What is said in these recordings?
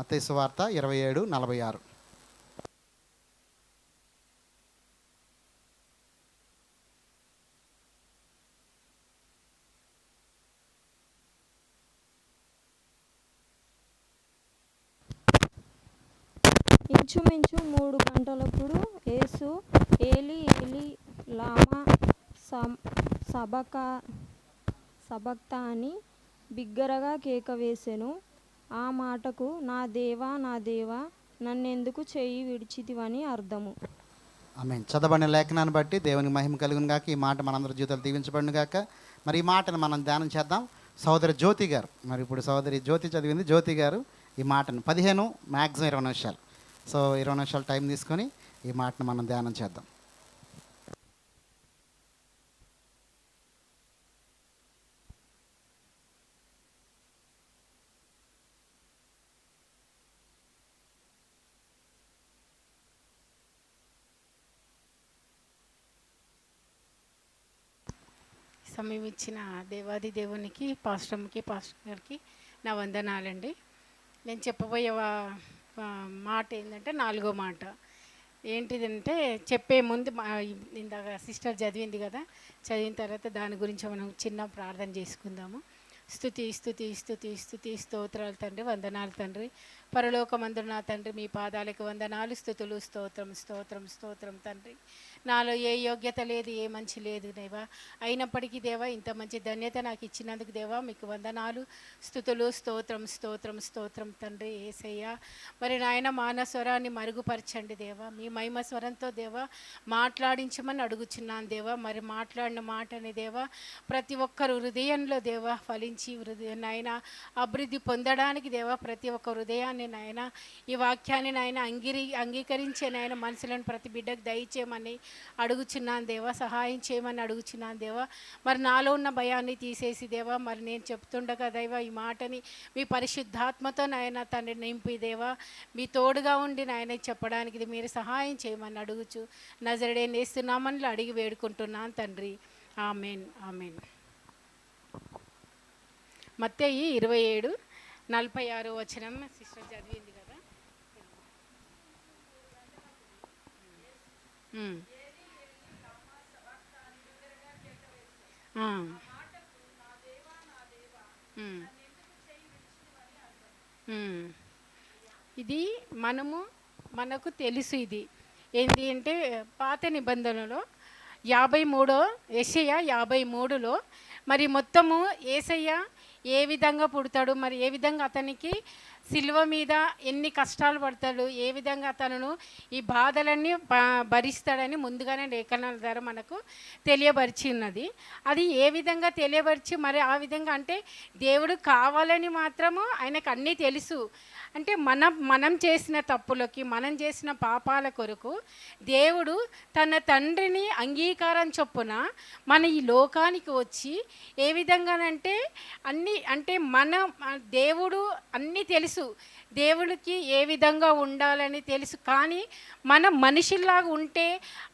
మత్తయి వార్త ఇరవై ఏడు నలభై ఆరు. ఇంచుమించు మూడు గంటలప్పుడు యేసు ఏలి ఏలి లామా సబక సబక్త అని బిగ్గరగా కేక వేసెను. ఆ మాటకు నా దేవా నా దేవా నన్నెందుకు చేయి విడిచితివని అర్థము. ఆమె చదవబడిన లేఖనాన్ని బట్టి దేవునికి మహిమ కలుగును గాక. ఈ మాట మనందరి జీవితాలు దీవించబడిన గాక. మరి ఈ మాటను మనం ధ్యానం చేద్దాం. సోదరి జ్యోతి గారు మరి ఇప్పుడు సోదరి జ్యోతి చదివింది. జ్యోతి గారు ఈ మాటను పదిహేను మ్యాక్సిమం ఇరవై నిమిషాలు. సో ఇరవై నిమిషాలు టైం తీసుకొని ఈ మాటను మనం ధ్యానం చేద్దాం. సమయం ఇచ్చిన దేవాది దేవునికి పాస్టర్కి పాస్టర్ గారికి నా వందనాలండి. నేను చెప్పబోయే మాట ఏంటంటే నాలుగో మాట. ఏంటిదంటే చెప్పే ముందు మా ఇందాక సిస్టర్ చదివింది కదా చదివిన తర్వాత దాని గురించి మనం చిన్న ప్రార్థన చేసుకుందాము. స్థుతి స్థుతి స్థుతి స్థుతి స్తోత్రాలు తండ్రి వందనాలు తండ్రి. పరలోకమందు నా తండ్రి మీ పాదాలకు వందనాలు స్థుతులు స్తోత్రం స్తోత్రం స్తోత్రం తండ్రి. నాలో ఏ యోగ్యత లేదు ఏ మంచి లేదు దేవా. అయినప్పటికీ దేవా ఇంత మంచి ధన్యత నాకు ఇచ్చినందుకు దేవా మీకు వందనాలు స్థుతులు స్తోత్రం స్తోత్రం స్తోత్రం తండ్రి ఏసయ్య. మరి నాయన మాన స్వరాన్ని మరుగుపరచండి దేవా. మీ మహిమ స్వరంతో దేవా మాట్లాడించమని అడుగుచున్నాను దేవా. మరి మాట్లాడిన మాటని దేవా ప్రతి ఒక్కరు హృదయంలో దేవా ఫలించి హృదయ నాయన అభివృద్ధి పొందడానికి దేవా ప్రతి ఒక్క హృదయాన్ని నాయన ఈ వాక్యాన్ని నాయన అంగీరి అంగీకరించే నాయన మనసులను ప్రతి బిడ్డకు దయచేయమని అడుగుచున్నాను దేవా సహాయం చేయమని అడుగుచున్నాను దేవా. మరి నాలో ఉన్న భయాన్ని తీసేసి దేవా మరి నేను చెప్తుండగా దైవా ఈ మాటని మీ పరిశుద్ధాత్మతో నాయన తండ్రి నింపి దేవా. మీ తోడుగా ఉండి నాయన చెప్పడానికి ఇది మీరు సహాయం చేయమని అడుగుచు. నజరడే నేస్తున్నామని అడిగి వేడుకుంటున్నాను తండ్రి. Amen amen. మత్తయి ఇరవై ఏడు. నలభై ఆరు వచనం సిస్టర్ చదివింది కదా. ఇది మనము మనకు తెలుసు ఇది. ఏంటి అంటే పాత నిబంధనలో యాభై మూడో ఎషయ యాభై మూడులో మరి మొత్తము ఏసయ్య ఏ విధంగా పుడతాడు మరి ఏ విధంగా అతనికి సిల్వ మీద ఎన్ని కష్టాలు పడతాడు ఏ విధంగా తనను ఈ బాధలన్నీ భ- భరిస్తాడని ముందుగానే లేఖనాల ద్వారా మనకు తెలియపరిచి ఉన్నది. అది ఏ విధంగా తెలియపరిచి మరి ఆ విధంగా అంటే దేవుడు కావాలని మాత్రము ఆయనకు అన్నీ తెలుసు. అంటే మనం మనం చేసిన తప్పులకి మనం చేసిన పాపాల కొరకు దేవుడు తన తండ్రిని అంగీకారం చొప్పున మన ఈ లోకానికి వచ్చి ఏ విధంగానంటే అన్ని అంటే మన దేవుడు అన్నీ తెలుసు దేవుడికి ఏ విధంగా ఉండాలని తెలుసు. కానీ మనం మనిషిలాగా ఉంటే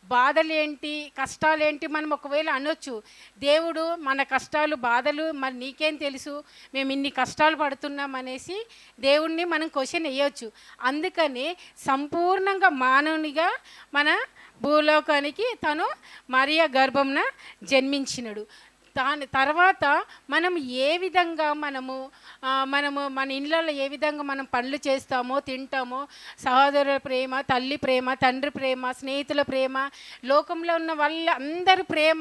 బాధలేంటి కష్టాలేంటి మనం ఒకవేళ అనొచ్చు. దేవుడు మన కష్టాలు బాధలు మరి నీకేం తెలుసు? మేము ఇన్ని కష్టాలు పడుతున్నాం అనేసి దేవుణ్ణి మనం క్వశ్చన్ వేయొచ్చు. అందుకని సంపూర్ణంగా మానవునిగా మన భూలోకానికి తను మరియా గర్భంన జన్మించినడు. దాని తర్వాత మనం ఏ విధంగా మనము మనము మన ఇళ్ళలో ఏ విధంగా మనం పనులు చేస్తామో తింటామో సహోదరుల ప్రేమ తల్లి ప్రేమ తండ్రి ప్రేమ స్నేహితుల ప్రేమ లోకంలో ఉన్న వాళ్ళ అందరి ప్రేమ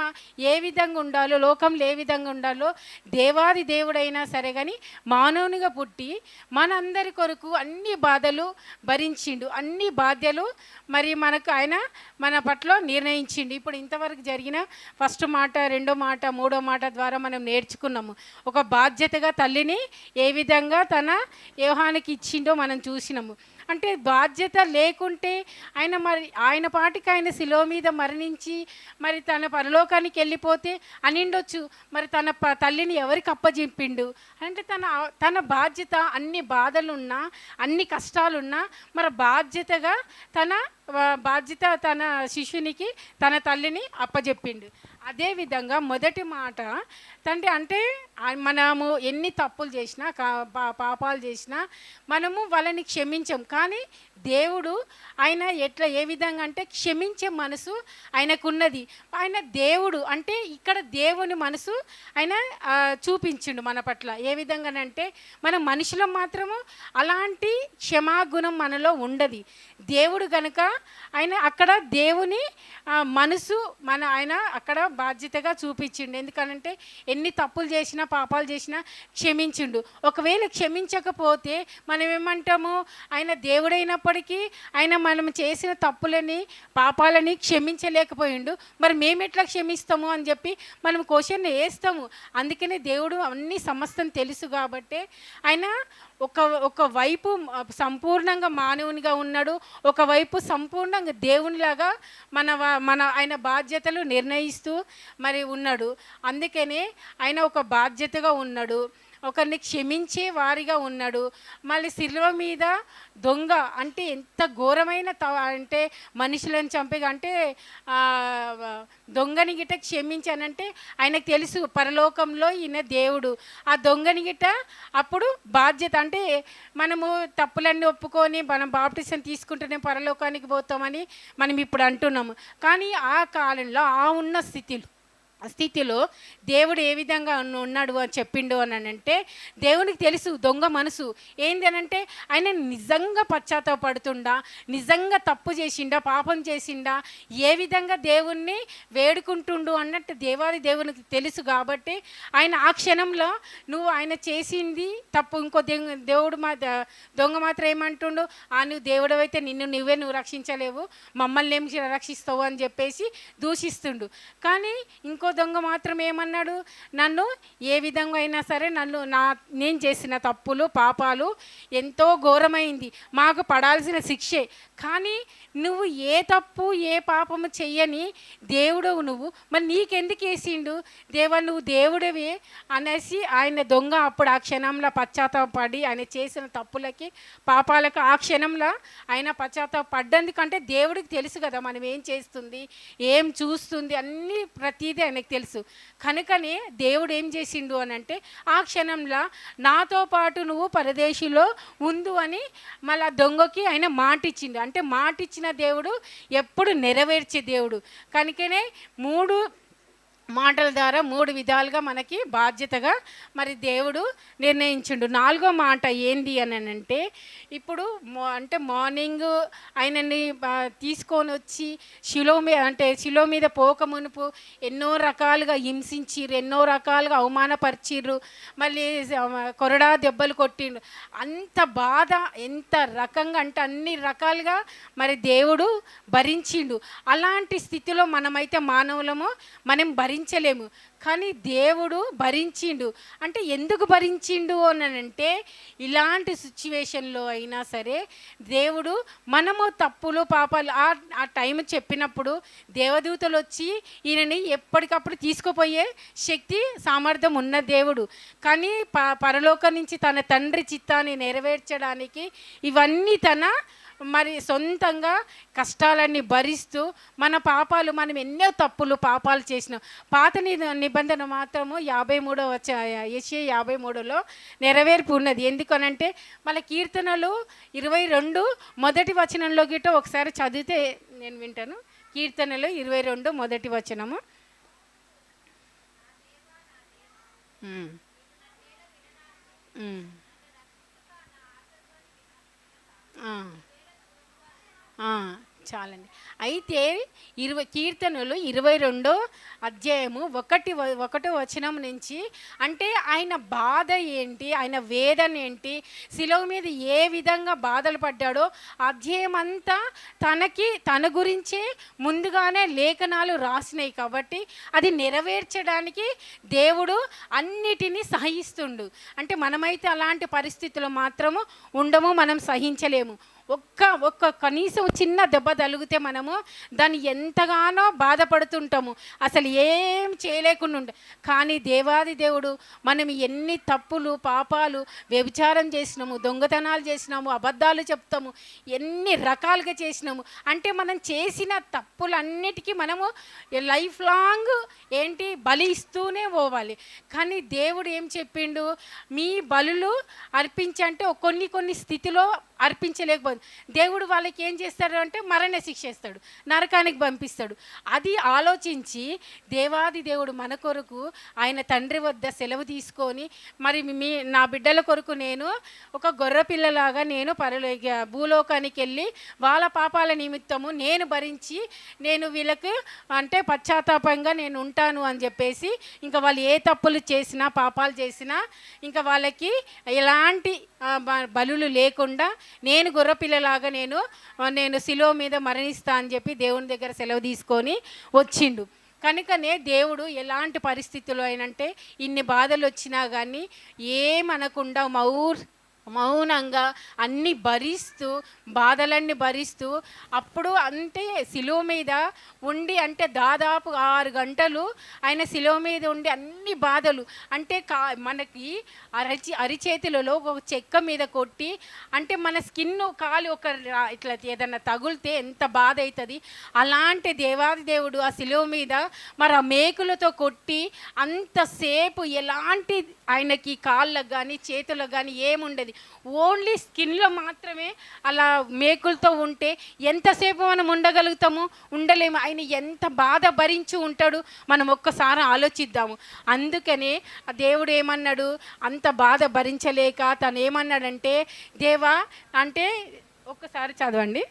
ఏ విధంగా ఉండాలో లోకంలో ఏ విధంగా ఉండాలో దేవాది దేవుడైనా సరే కానీ మానవునిగా పుట్టి మనందరి కొరకు అన్ని బాధలు భరించిండు. అన్ని బాధ్యలు మరి మనకు ఆయన మన పట్ల నిర్ణయించిండు. ఇప్పుడు ఇంతవరకు జరిగిన ఫస్ట్ మాట రెండో మాట మూడో మాట ద్వారా మనం నేర్చుకున్నాము. ఒక బాధ్యతగా తల్లిని ఏ విధంగా తన వ్యూహానికి ఇచ్చిండో మనం చూసినాము. అంటే బాధ్యత లేకుంటే ఆయన మరి ఆయన పాటికి ఆయన శిలో మీద మరణించి మరి తన పరలోకానికి వెళ్ళిపోతే అనిండొచ్చు. మరి తన ప- తల్లిని ఎవరికి అప్పజెప్పిండు? అంటే తన తన బాధ్యత అన్ని బాధలున్నా అన్ని కష్టాలున్నా మరి బాధ్యతగా తన బాధ్యత తన శిష్యునికి తన తల్లిని అప్పజెప్పిండు. అదేవిధంగా మొదటి మాట తండ్రి అంటే మనము ఎన్ని తప్పులు చేసినా కా- పా- పాపాలు చేసినా మనము వాళ్ళని క్షమించం. కానీ దేవుడు ఆయన ఎట్లా ఏ విధంగా అంటే క్షమించే మనసు ఆయనకున్నది. ఆయన దేవుడు అంటే ఇక్కడ దేవుని మనసు ఆయన చూపించిండు మన పట్ల. ఏ విధంగానంటే మన మనుషులం మాత్రము అలాంటి క్షమాగుణం మనలో ఉండదు. దేవుడు కనుక ఆయన అక్కడ దేవుని మనసు మన ఆయన అక్కడ బాధ్యతగా చూపించిండు. ఎందుకనంటే ఎన్ని తప్పులు చేసినా పాపాలు చేసినా క్షమించిండు. ఒకవేళ క్షమించకపోతే మనం ఏమంటాము ఆయన దేవుడైన ఉన్నప్పటికీ ఆయన మనం చేసిన తప్పులని పాపాలని క్షమించలేకపోయిండు. మరి మేము ఎట్లా క్షమిస్తాము అని చెప్పి మనం క్వశ్చన్ వేస్తాము. అందుకనే దేవుడు అన్ని సమస్తం తెలుసు కాబట్టి ఆయన ఒక ఒక వైపు సంపూర్ణంగా మానవునిగా ఉన్నాడు. ఒకవైపు సంపూర్ణంగా దేవునిలాగా మన మన ఆయన బాధ్యతలు నిర్ణయిస్తూ మరి ఉన్నాడు. అందుకనే ఆయన ఒక బాధ్యతగా ఉన్నాడు. ఒకరిని క్షమించే వారిగా ఉన్నాడు. మళ్ళీ శిల్వ మీద దొంగ అంటే ఎంత ఘోరమైన త అంటే మనుషులను చంపేగా అంటే దొంగని గిట్ట క్షమించానంటే ఆయనకు తెలుసు పరలోకంలో ఈయన దేవుడు. ఆ దొంగని గిట్ట అప్పుడు బాధ్యత అంటే మనము తప్పులన్నీ ఒప్పుకొని మనం బాప్టిసం తీసుకుంటేనే పరలోకానికి పోతామని మనం ఇప్పుడు అంటున్నాము. కానీ ఆ కాలంలో ఆ ఉన్న స్థితిలో స్థితిలో దేవుడు ఏ విధంగా ఉన్నాడు అని చెప్పిండు అని అంటే దేవునికి తెలుసు దొంగ మనసు. ఏంది అని అంటే ఆయన నిజంగా పశ్చాత్తాపడుతుండా నిజంగా తప్పు చేసిండా పాపం చేసిండా ఏ విధంగా దేవుణ్ణి వేడుకుంటుండు అన్నట్టు దేవాది దేవునికి తెలుసు కాబట్టి ఆయన ఆ క్షణంలో నువ్వు ఆయన చేసింది తప్పు. ఇంకో దేవుడు మా దొంగ మాత్రం ఏమంటుండు ఆ నువ్వు దేవుడు అయితే నిన్ను నువ్వే నువ్వు రక్షించలేవు మమ్మల్ని ఏమి రక్షిస్తావు? అని చెప్పేసి దూషిస్తుండు. కానీ ఇంకో దొంగ మాత్రం ఏమన్నాడు నన్ను ఏ విధంగా అయినా సరే నన్ను నా నేను చేసిన తప్పులు పాపాలు ఎంతో ఘోరమైంది. మాకు పడాల్సిన శిక్షే. కానీ నువ్వు ఏ తప్పు ఏ పాపము చెయ్యని దేవుడవు నువ్వు. మరి నీకెందుకు వేసిండు? దేవా నువ్వు దేవుడవే అనేసి ఆయన దొంగ అప్పుడు ఆ క్షణంలో పశ్చాత్తాపడి ఆయన చేసిన తప్పులకి పాపాలకు ఆ క్షణంలో ఆయన పశ్చాత్తాపడ్డందుకంటే దేవుడికి తెలుసు కదా మనం ఏం చేస్తుంది ఏం చూస్తుంది అన్నీ ప్రతిదీ ఆయనకు తెలుసు. కనుకనే దేవుడు ఏం చేసిండు అని అంటే ఆ క్షణంలో నాతో పాటు నువ్వు పరదేశిలో ఉండు అని మళ్ళా దొంగకి ఆయన మాటిచ్చిండు. అంటే మాటిచ్చిన దేవుడు ఎప్పుడు నెరవేర్చే దేవుడు. కనుకనే మూడు మాటల ద్వారా మూడు విధాలుగా మనకి బాధ్యతగా మరి దేవుడు నిర్ణయించిండు. నాలుగో మాట ఏంది అని అంటే ఇప్పుడు అంటే మార్నింగ్ ఆయనని తీసుకొని వచ్చి శిలో మీద అంటే శిలో మీద పోక మునుపు ఎన్నో రకాలుగా హింసించిర్రు ఎన్నో రకాలుగా అవమానపరిచిర్రు మళ్ళీ కొరడా దెబ్బలు కొట్టిండు. అంత బాధ ఎంత రకంగా అంటే అన్ని రకాలుగా మరి దేవుడు భరించిండు. అలాంటి స్థితిలో మనమైతే మానవులము మనం భరి భరించలేము. కానీ దేవుడు భరించిండు. అంటే ఎందుకు భరించిండు అని అంటే ఇలాంటి సిచ్యువేషన్లో అయినా సరే దేవుడు మనము తప్పులు పాపాలు ఆ ఆ టైం చెప్పినప్పుడు దేవదూతలు వచ్చి ఈయనని ఎప్పటికప్పుడు తీసుకుపోయే శక్తి సామర్థ్యం ఉన్న దేవుడు. కానీ ప పరలోకం నుంచి తన తండ్రి చిత్తాన్ని నెరవేర్చడానికి ఇవన్నీ తన మరి సొంతంగా కష్టాలన్నీ భరిస్తూ మన పాపాలు మనం ఎన్నో తప్పులు పాపాలు చేసినాం. పాత నిబంధన మాత్రము యాభై మూడో వచ్చే ఏషియా యాభై మూడులో నెరవేర్పు ఉన్నది. ఎందుకనంటే మన కీర్తనలు ఇరవై రెండు మొదటి వచనంలో గిట ఒకసారి చదివితే నేను వింటాను. కీర్తనలు ఇరవై రెండు మొదటి వచనము. ఆ. చాలండి. అయితే ఇరవై కీర్తనలు ఇరవై రెండో అధ్యాయము ఒకటి వ- ఒకటో వచనం నుంచి అంటే ఆయన బాధ ఏంటి ఆయన వేదన ఏంటి శిలవ మీద ఏ విధంగా బాధలు పడ్డాడో అధ్యాయం అంతా తనకి తన గురించే ముందుగానే లేఖనాలు రాసినాయి కాబట్టి అది నెరవేర్చడానికి దేవుడు అన్నిటినీ సహిస్తుండు. అంటే మనమైతే అలాంటి పరిస్థితులు మాత్రము ఉండము మనం సహించలేము. ఒక్క ఒక్క కనీసం చిన్న దెబ్బ తలిగితే మనము దాన్ని ఎంతగానో బాధపడుతుంటాము. అసలు ఏం చేయలేకుండా ఉండే కానీ దేవాది దేవుడు మనం ఎన్ని తప్పులు పాపాలు వ్యభిచారం చేసినాము దొంగతనాలు చేసినాము అబద్ధాలు చెప్తాము ఎన్ని రకాలుగా చేసినాము. అంటే మనం చేసిన తప్పులన్నిటికీ మనము లైఫ్ లాంగ్ ఏంటి బలి ఇస్తూనే పోవాలి. కానీ దేవుడు ఏం చెప్పిండు? మీ బలులు అర్పించంటే కొన్ని కొన్ని స్థితిలో అర్పించలేకపోదు దేవుడు వాళ్ళకి ఏం చేస్తాడు అంటే మరణ శిక్ష ఇస్తాడు నరకానికి పంపిస్తాడు. అది ఆలోచించి దేవాది దేవుడు మన కొరకు ఆయన తండ్రి వద్ద సెలవు తీసుకొని మరి మీ నా బిడ్డల కొరకు నేను ఒక గొర్రె పిల్లలాగా నేను పరలో భూలోకానికి వెళ్ళి వాళ్ళ పాపాల నిమిత్తము నేను భరించి నేను వీళ్ళకి అంటే పశ్చాత్తాపంగా నేను ఉంటాను అని చెప్పేసి ఇంకా వాళ్ళు ఏ తప్పులు చేసినా పాపాలు చేసినా ఇంకా వాళ్ళకి ఎలాంటి బ- బలులు లేకుండా నేను గొర్రెపిల్లలాగా నేను నేను శిలో మీద మరణిస్తా అని చెప్పి దేవుని దగ్గర సెలవు తీసుకొని వచ్చిండు. కనుకనే దేవుడు ఎలాంటి పరిస్థితుల్లో అయినంటే ఇన్ని బాధలు వచ్చినా కానీ ఏమనకుండా మౌర్ మౌనంగా అన్ని భరిస్తూ బాధలన్నీ భరిస్తూ అప్పుడు అంటే శిలువ మీద ఉండి అంటే దాదాపు ఆరు గంటలు ఆయన శిలువ మీద ఉండి అన్ని బాధలు. అంటే కా మనకి అరచి అరిచేతులలో ఒక చెక్క మీద కొట్టి అంటే మన స్కిన్ కాలి ఒక ఇట్లా ఏదన్నా తగులితే ఎంత బాధ అవుతుంది అలాంటి దేవాది దేవుడు ఆ శిలువ మీద మరి ఆ మేకులతో కొట్టి అంతసేపు ఎలాంటి ఆయనకి కాళ్ళకు కానీ చేతులకు కానీ ఏముండదు. ఓన్లీ స్కిన్లో మాత్రమే అలా మేకులతో ఉంటే ఎంతసేపు మనం ఉండగలుగుతాము? ఉండలేము. ఆయన ఎంత బాధ భరించి ఉంటాడు? మనం ఒక్కసారి ఆలోచిద్దాము. అందుకనే ఆ దేవుడు ఏమన్నాడు? అంత బాధ భరించలేక తను ఏమన్నాడంటే దేవా అంటే ఒక్కసారి చదవండి.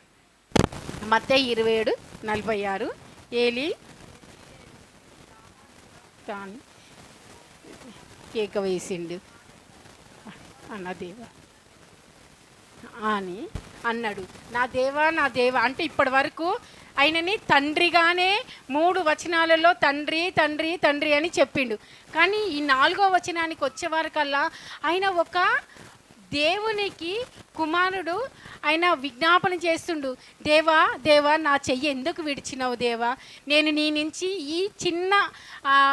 మత్తే ఇరవై ఏడు నలభై ఆరు ఏలి తాను కేక వేసిండు. అన్నదేవ అని అన్నాడు. నా దేవా నా దేవా. అంటే ఇప్పటి వరకు ఆయనని తండ్రిగానే మూడు వచనాలలో తండ్రి తండ్రి తండ్రి అని చెప్పిండు. కానీ ఈ నాలుగో వచనానికి వచ్చే వరకల్లా ఆయన ఒక దేవునికి కుమారుడు ఆయన విజ్ఞాపన చేస్తుండు దేవా దేవా నా చెయ్యి ఎందుకు విడిచినావు దేవా? నేను నీ నుంచి ఈ చిన్న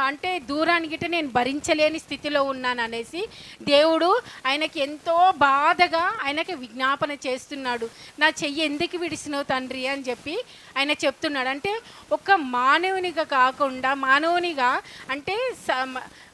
అంటే దూరానికిట గిట్ట నేను భరించలేని స్థితిలో ఉన్నాను అనేసి దేవుడు ఆయనకి ఎంతో బాధగా ఆయనకి విజ్ఞాపన చేస్తున్నాడు. నా చెయ్యి ఎందుకు విడిచినావు తండ్రి? అని చెప్పి ఆయన చెప్తున్నాడు. అంటే ఒక మానవునిగా కాకుండా మానవునిగా అంటే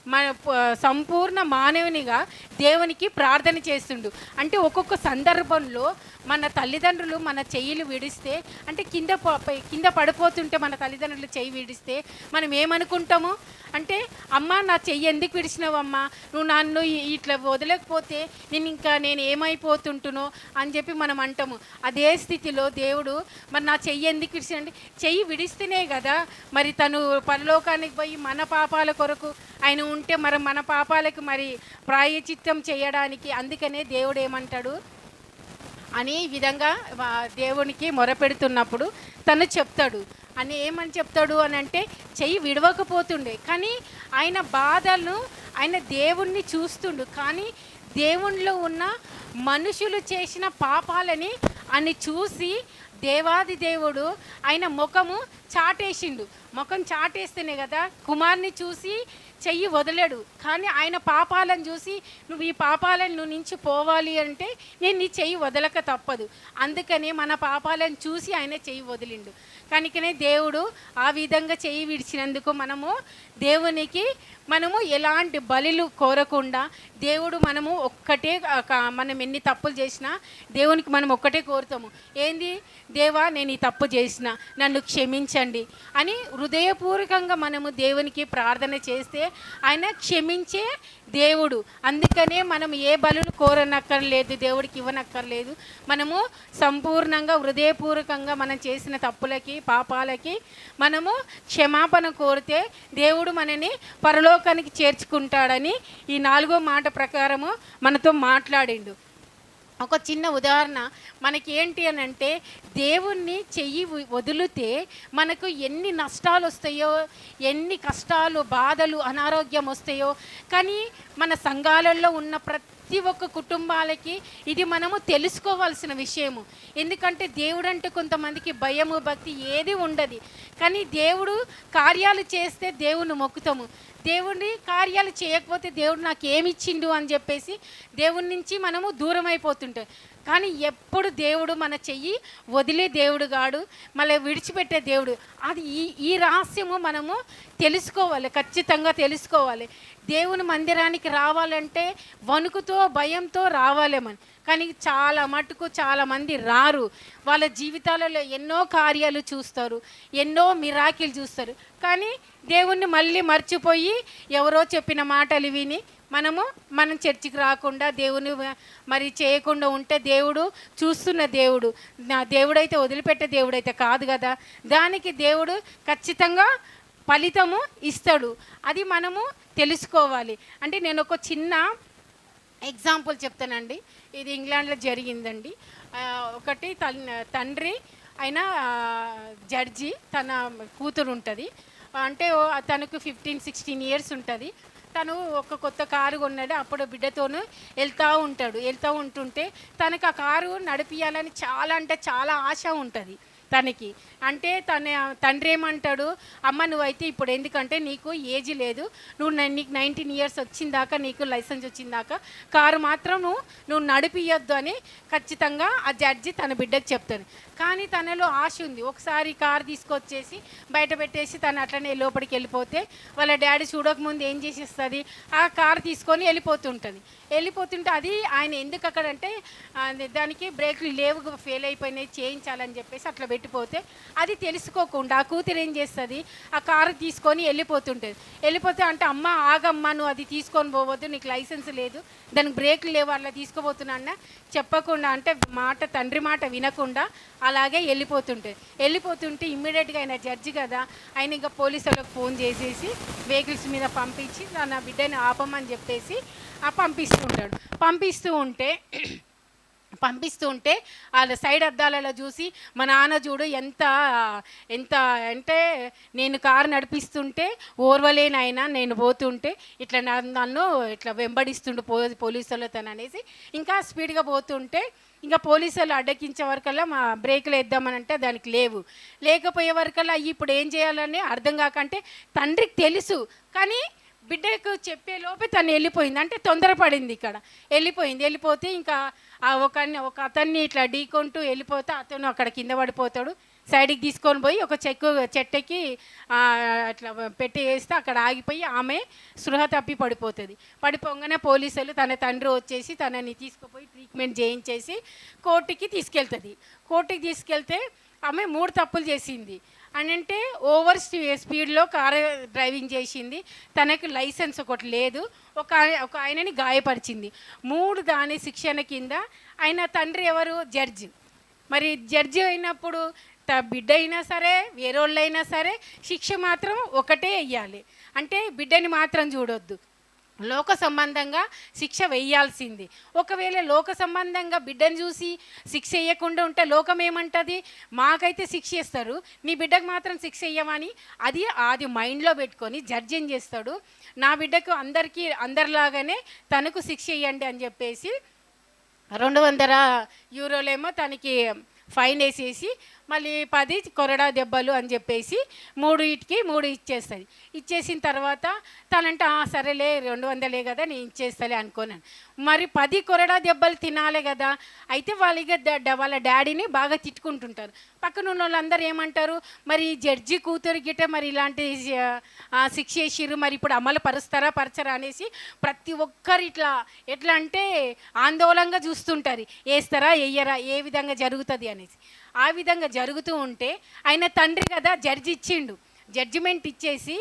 మన సంపూర్ణ మానవునిగా దేవునికి ప్రార్థన చేస్తుండు. అంటే ఒక్కొక్క సందర్భంలో మన తల్లిదండ్రులు మన చెయ్యిలు విడిస్తే అంటే కింద పై- కింద పడిపోతుంటే మన తల్లిదండ్రులు చెయ్యి విడిస్తే మనం ఏమనుకుంటాము? అంటే అమ్మ నా చెయ్యి ఎందుకు విడిచినావమ్మా? నువ్వు నన్ను ఇట్లా వదలకపోతే నేను ఇంకా నేను ఏమైపోతుంటునో అని చెప్పి మనం అంటాము. అదే స్థితిలో దేవుడు మరి నా చెయ్యి ఎందుకు విడిచినండి చెయ్యి విడిస్తేనే కదా మరి తను పరలోకానికి పోయి మన పాపాల కొరకు ఆయన ఉంటే మరి మన పాపాలకు మరి ప్రాయచిత్తం చేయడానికి అందుకనే దేవుడు ఏమంటాడు? అని ఈ విధంగా దేవునికి మొరపెడుతున్నప్పుడు తను చెప్తాడు. అని ఏమని చెప్తాడు అని అంటే చెయ్యి విడవకపోతుండే. కానీ ఆయన బాధలు ఆయన దేవుణ్ణి చూస్తుండు. కానీ దేవునిలో ఉన్న మనుషులు చేసిన పాపాలని అని చూసి దేవాది దేవుడు ఆయన ముఖము చాటేసిండు. ముఖం చాటేస్తేనే కదా కుమార్ని చూసి చెయ్యి వదలడు. కానీ ఆయన పాపాలను చూసి నువ్వు ఈ పాపాలను నువ్వు నుంచి పోవాలి అంటే నేను నీ చెయ్యి వదలక తప్పదు. అందుకనే మన పాపాలను చూసి ఆయన చెయ్యి వదిలిండు. కనుకనే దేవుడు ఆ విధంగా చెయ్యి విడిచినందుకు మనము దేవునికి మనము ఎలాంటి బలులు కోరకుండా దేవుడు మనము ఒక్కటే ఒక- మనం ఎన్ని తప్పులు చేసినా దేవునికి మనం ఒక్కటే కోరుతాము. ఏంది? దేవా నేను ఈ తప్పు చేసిన నన్ను క్షమించండి అని హృదయపూర్వకంగా మనము దేవునికి ప్రార్థన చేస్తే ఆయన క్షమించే దేవుడు. అందుకనే మనం ఏ బలులు కోరనక్కర్లేదు దేవుడికి ఇవ్వనక్కర్లేదు. మనము సంపూర్ణంగా హృదయపూర్వకంగా మనం చేసిన తప్పులకి పాపాలకి మనము క్షమాపణ కోరితే దేవుడు మనని పరలోకానికి చేర్చుకుంటాడని ఈ నాలుగో మాట ప్రకారము మనతో మాట్లాడిండు. ఒక చిన్న ఉదాహరణ. మనకి ఏంటి అని అంటే దేవుణ్ణి చెయ్యి వదిలితే మనకు ఎన్ని నష్టాలు వస్తాయో ఎన్ని కష్టాలు బాధలు అనారోగ్యం వస్తాయో కానీ మన సంఘాలలో ఉన్న ప్రతి ప్రతి ఒక్క కుటుంబాలకి ఇది మనము తెలుసుకోవాల్సిన విషయము. ఎందుకంటే దేవుడు అంటే కొంతమందికి భయము భక్తి ఏది ఉండదు. కానీ దేవుడు కార్యాలు చేస్తే దేవుని మొక్కుతాము. దేవుని కార్యాలు చేయకపోతే దేవుడు నాకు ఏమి ఇచ్చిండు అని చెప్పేసి దేవుడి నుంచి మనము దూరం అయిపోతుంటాం కానీ ఎప్పుడు దేవుడు మన చెయ్యి వదిలే దేవుడు గాడు మళ్ళీ విడిచిపెట్టే దేవుడు. అది ఈ ఈ రహస్యము మనము తెలుసుకోవాలి ఖచ్చితంగా తెలుసుకోవాలి. దేవుని మందిరానికి రావాలంటే వణుకుతో భయంతో రావాలేమని మనం. కానీ చాలా మటుకు చాలా మంది రారు. వాళ్ళ జీవితాలలో ఎన్నో కార్యాలు చూస్తారు ఎన్నో మిరాకిలు చూస్తారు. కానీ దేవుణ్ణి మళ్ళీ మర్చిపోయి ఎవరో చెప్పిన మాటలు విని మనము మనం చర్చికి రాకుండా దేవుని మరి చేయకుండా ఉంటే దేవుడు చూస్తున్న దేవుడు. నా దేవుడైతే వదిలిపెట్టే దేవుడైతే కాదు కదా. దానికి దేవుడు ఖచ్చితంగా ఫలితము ఇస్తాడు. అది మనము తెలుసుకోవాలి. అంటే నేను ఒక చిన్న ఎగ్జాంపుల్ చెప్తానండి. ఇది ఇంగ్లాండ్లో జరిగిందండి. ఒకటి తండ్రి అయినా జడ్జి తన కూతురు ఉంటుంది అంటే తనకు ఫిఫ్టీన్ సిక్స్టీన్ ఇయర్స్ ఉంటుంది. తను ఒక కొత్త కారు కొన్నాడు. అప్పుడు బిడ్డతోనూ వెళ్తూ ఉంటాడు. వెళ్తూ ఉంటుంటే తనకు ఆ కారు నడిపియాలని చాలా అంటే చాలా ఆశ ఉంటుంది తనకి. అంటే తన తండ్రి ఏమంటాడు అమ్మ నువ్వైతే ఇప్పుడు ఎందుకంటే నీకు ఏజ్ లేదు. నువ్వు నీకు నైన్టీన్ ఇయర్స్ వచ్చిందాక నీకు లైసెన్స్ వచ్చిందాక కారు మాత్రం నువ్వు నువ్వు నడిపియొద్దు అని ఖచ్చితంగా ఆ జడ్జి తన బిడ్డకు చెప్తాను కానీ తనలో ఆశ ఉంది. ఒకసారి కార్ తీసుకొచ్చేసి బయట పెట్టేసి తను అట్లనే లోపలికి వెళ్ళిపోతే వాళ్ళ డాడీ చూడకముందు ఏం చేసేస్తుంది? ఆ కార్ తీసుకొని వెళ్ళిపోతుంటుంది. వెళ్ళిపోతుంటే అది ఆయన ఎందుకు అక్కడంటే దానికి బ్రేకులు లేవు ఫెయిల్ అయిపోయినాయి చేయించాలని చెప్పేసి అట్లా పెట్టిపోతే అది తెలుసుకోకుండా ఆ కూతురు ఏం చేస్తుంది? ఆ కారు తీసుకొని వెళ్ళిపోతుంటుంది. వెళ్ళిపోతే అంటే అమ్మ ఆగమ్మా నువ్వు అది తీసుకొని పోవద్దు నీకు లైసెన్స్ లేదు దానికి బ్రేకులు లేవు అట్లా తీసుకుపోతున్నా అన్న చెప్పకుండా అంటే మాట తండ్రి మాట వినకుండా అలాగే వెళ్ళిపోతుంటుంది వెళ్ళిపోతుంటే ఇమ్మీడియట్గా ఆయన జడ్జి కదా ఆయన ఇంకా పోలీసు వాళ్ళకి ఫోన్ చేసేసి వెహికల్స్ మీద పంపించి నా బిడ్డని ఆపమని చెప్పేసి ఆ పంపిస్తూ ఉంటాడు. పంపిస్తూ ఉంటే పంపిస్తూ ఉంటే వాళ్ళ సైడ్ అద్దాలలో చూసి మా నాన్న చూడు ఎంత ఎంత అంటే నేను కారు నడిపిస్తుంటే ఓర్వలేనైనా నేను పోతుంటే ఇట్లా నా- నన్ను ఇట్లా వెంబడిస్తుండు పో పోలీసులు తను అనేసి ఇంకా స్పీడ్గా పోతుంటే ఇంకా పోలీసులు అడ్డకించే వరకల్లా మా బ్రేకులు వేద్దామని అంటే దానికి లేవు. లేకపోయే వరకల్లా ఇప్పుడు ఏం చేయాలని అర్థం కాకంటే తండ్రికి తెలుసు. కానీ బిడ్డకు చెప్పే లోపే తను వెళ్ళిపోయింది. అంటే తొందరపడింది ఇక్కడ. వెళ్ళిపోయింది. వెళ్ళిపోతే ఇంకా ఆ ఒక ఒక అతన్ని ఇట్లా ఢీకొంటూ వెళ్ళిపోతే అతను అక్కడ కింద పడిపోతాడు. సైడ్కి తీసుకొని పోయి ఒక చెక్కు చెట్టకి అట్లా పెట్టి వేస్తే అక్కడ ఆగిపోయి ఆమె సృహ తప్పి పడిపోతుంది. పడిపోగానే పోలీసులు తన తండ్రి వచ్చేసి తనని తీసుకుపోయి ట్రీట్మెంట్ చేయించేసి కోర్టుకి తీసుకెళ్తుంది. కోర్టుకి తీసుకెళ్తే ఆమె మూడు తప్పులు చేసింది. అని అంటే ఓవర్ స్పీడ్లో కారు డ్రైవింగ్ చేసింది. తనకు లైసెన్స్ ఒకటి లేదు. ఒక ఒక ఆయనని గాయపరిచింది. మూడు దాని శిక్షణ కింద ఆయన తండ్రి ఎవరు? జడ్జి. మరి జడ్జి అయినప్పుడు త బిడ్డ అయినా సరే వేరే వాళ్ళు అయినా సరే శిక్ష మాత్రం ఒకటే వెయ్యాలి అంటే బిడ్డని మాత్రం చూడొద్దు. లోక సంబంధంగా శిక్ష వేయాల్సింది. ఒకవేళ లోక సంబంధంగా బిడ్డను చూసి శిక్ష వేయకుండా ఉంటే లోకం ఏమంటుంది? మాకైతే శిక్ష ఇస్తారు నీ బిడ్డకు మాత్రం శిక్ష వేయమని అది అది మైండ్లో పెట్టుకొని జడ్జింగ్ చేస్తాడు. నా బిడ్డకు అందరికీ అందరిలాగానే తనకు శిక్ష వేయండి అని చెప్పేసి రెండు వందల యూరోలేమో తనకి ఫైన్ వేసేసి మళ్ళీ పది కొరడా దెబ్బలు అని చెప్పేసి మూడు ఇటుకి మూడు ఇచ్చేస్తుంది. ఇచ్చేసిన తర్వాత తనంటే సరేలే రెండు వందలే కదా నేను ఇచ్చేస్తలే అనుకోనాను మరి పది కొరడా దెబ్బలు తినాలి కదా అయితే వాళ్ళ ఇక వాళ్ళ డాడీని బాగా తిట్టుకుంటుంటారు. పక్కన ఉన్న వాళ్ళందరూ ఏమంటారు? మరి జడ్జి కూతురు గిట్ట మరి ఇలాంటి శిక్ష చేసిర్రు మరి ఇప్పుడు అమలు పరుస్తారా పరచరా అనేసి ప్రతి ఒక్కరు ఇట్లా ఎట్లా అంటే ఆందోళనగా చూస్తుంటారు. వేస్తారా వేయరా ఏ విధంగా జరుగుతుంది అనేసి. ఆ విధంగా జరుగుతూ ఉంటే ఆయన తండ్రి కదా జడ్జి ఇచ్చిండు జడ్జిమెంట్ ఇచ్చేసి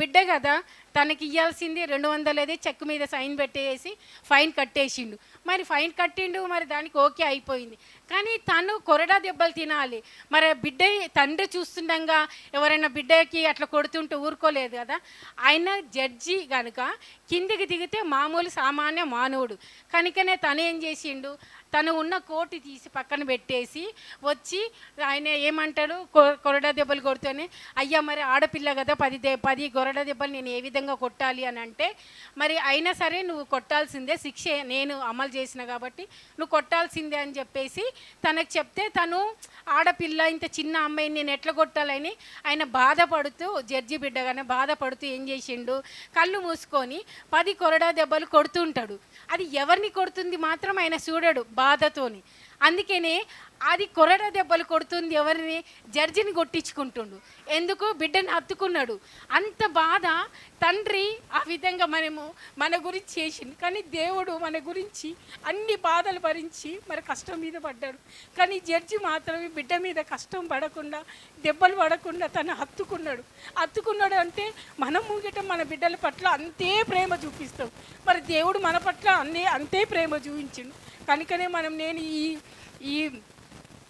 బిడ్డ కదా తనకి ఇవ్వాల్సింది రెండు వందలది చెక్ మీద సైన్ పెట్టేసి ఫైన్ కట్టేసిండు. మరి ఫైన్ కట్టిండు మరి దానికి ఓకే అయిపోయింది. కానీ తను కొరడా దెబ్బలు తినాలి. మరి బిడ్డ తండ్రి చూస్తుండగా ఎవరైనా బిడ్డకి అట్లా కొడుతుంటే ఊరుకోలేదు కదా ఆయన జడ్జి కనుక కిందికి దిగితే మామూలు సామాన్య మానవుడు. కనుకనే తను ఏం చేసిండు? తను ఉన్న కోటి తీసి పక్కన పెట్టేసి వచ్చి ఆయన ఏమంటాడు కొ- కొరడా దెబ్బలు కొడుతూనే అయ్యా మరి ఆడపిల్ల కదా పది దే పది కొరడా దెబ్బలు నేను ఏ విధంగా కొట్టాలి? అని అంటే మరి అయినా సరే నువ్వు కొట్టాల్సిందే శిక్ష నేను అమలు చేసిన కాబట్టి నువ్వు కొట్టాల్సిందే అని చెప్పేసి తనకు చెప్తే తను ఆడపిల్ల ఇంత చిన్న అమ్మాయిని నేను ఎట్లా కొట్టాలని? ఆయన బాధపడుతూ జడ్జి బిడ్డగానే బాధపడుతూ ఏం చేసిండు? కళ్ళు మూసుకొని పది కొరడా దెబ్బలు కొడుతుంటాడు అది ఎవరిని కొడుతుంది మాత్రం ఆయన చూడడు. బాధతోని అందుకనే అది కొరడ దెబ్బలు కొడుతుంది ఎవరిని? జడ్జిని కొట్టించుకుంటుండు. ఎందుకు? బిడ్డని హత్తుకున్నాడు. అంత బాధ తండ్రి ఆ విధంగా మనము మన గురించి చేసింది కానీ దేవుడు మన గురించి అన్ని బాధలు భరించి మరి కష్టం మీద పడ్డాడు. కానీ జడ్జి మాత్రమే బిడ్డ మీద కష్టం పడకుండా దెబ్బలు పడకుండా తను హత్తుకున్నాడు. హత్తుకున్నాడు అంటే మనం ముంగిట మన బిడ్డల పట్ల అంతే ప్రేమ చూపిస్తాం. మరి దేవుడు మన పట్ల అన్నీ అంతే ప్రేమ చూపించిండు. కనుకనే మనం నేను ఈ ఈ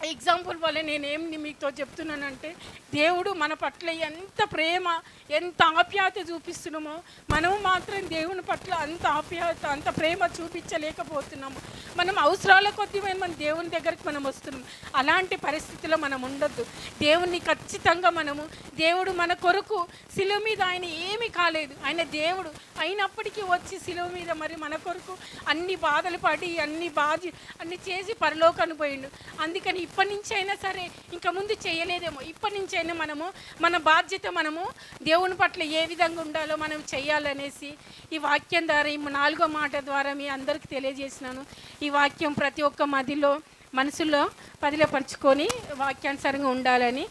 ఎగ్జాంపుల్ వల్ల నేనేం మీతో చెప్తున్నానంటే దేవుడు మన పట్ల ఎంత ప్రేమ ఎంత ఆప్యాయత చూపిస్తున్నామో మనము మాత్రం దేవుని పట్ల అంత ఆప్యాయత అంత ప్రేమ చూపించలేకపోతున్నాము. మనం అవసరాల కొద్దీ మన దేవుని దగ్గరికి మనం వస్తున్నాం. అలాంటి పరిస్థితిలో మనం ఉండొద్దు. దేవుణ్ణి ఖచ్చితంగా మనము దేవుడు మన కొరకు శిలువ మీద ఆయన ఏమీ కాలేదు. ఆయన దేవుడు అయినప్పటికీ వచ్చి శిలువ మీద మరి మన కొరకు అన్ని బాధలు పడి అన్ని బాధ అన్ని చేసి పరలోకాన్ని పోయిండు. అందుకని ఇప్పటి నుంచి అయినా సరే ఇంకా ముందు చేయలేదేమో. ఇప్పటి నుంచి అయినా మనము మన బాధ్యత మనము దేవుని పట్ల ఏ విధంగా ఉండాలో మనం చేయాలనేసి ఈ వాక్యం ద్వారా ఈ నాలుగో మాట ద్వారా మీ అందరికీ తెలియజేసినాను. ఈ వాక్యం ప్రతి ఒక్క మదిలో మనసులో పదిలపరుచుకొని వాక్యానుసారంగా ఉండాలని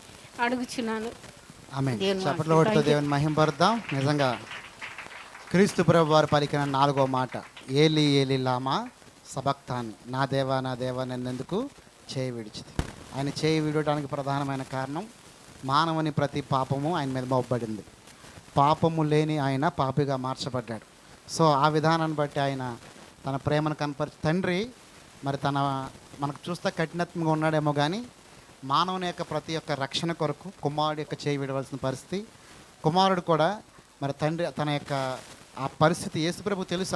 అడుగుచున్నాను. ఆమె దేవుని చప్పట్లో కొడుతూ దేవుని మహింపరుద్దాం నిజంగా క్రీస్తు ప్రభు వారు పలికిన నాలుగో మాట ఏలి ఏలి లామా సబక్తాని నా దేవా నా దేవా నన్నెందుకు చేయి విడిచింది. ఆయన చేయి విడవడానికి ప్రధానమైన కారణం మానవుని ప్రతి పాపము ఆయన మీద మోపబడింది. పాపము లేని ఆయన పాపిగా మార్చబడ్డాడు. సో ఆ విధానాన్ని బట్టి ఆయన తన ప్రేమను కనపరిచి తండ్రి మరి తన మనకు చూస్తే కఠినత్వంగా ఉన్నాడేమో కానీ మానవుని యొక్క ప్రతి ఒక్క రక్షణ కొరకు కుమారుడు యొక్క చేయి విడవలసిన పరిస్థితి. కుమారుడు కూడా మరి తండ్రి తన యొక్క ఆ పరిస్థితి యేసుప్రభు తెలుసు.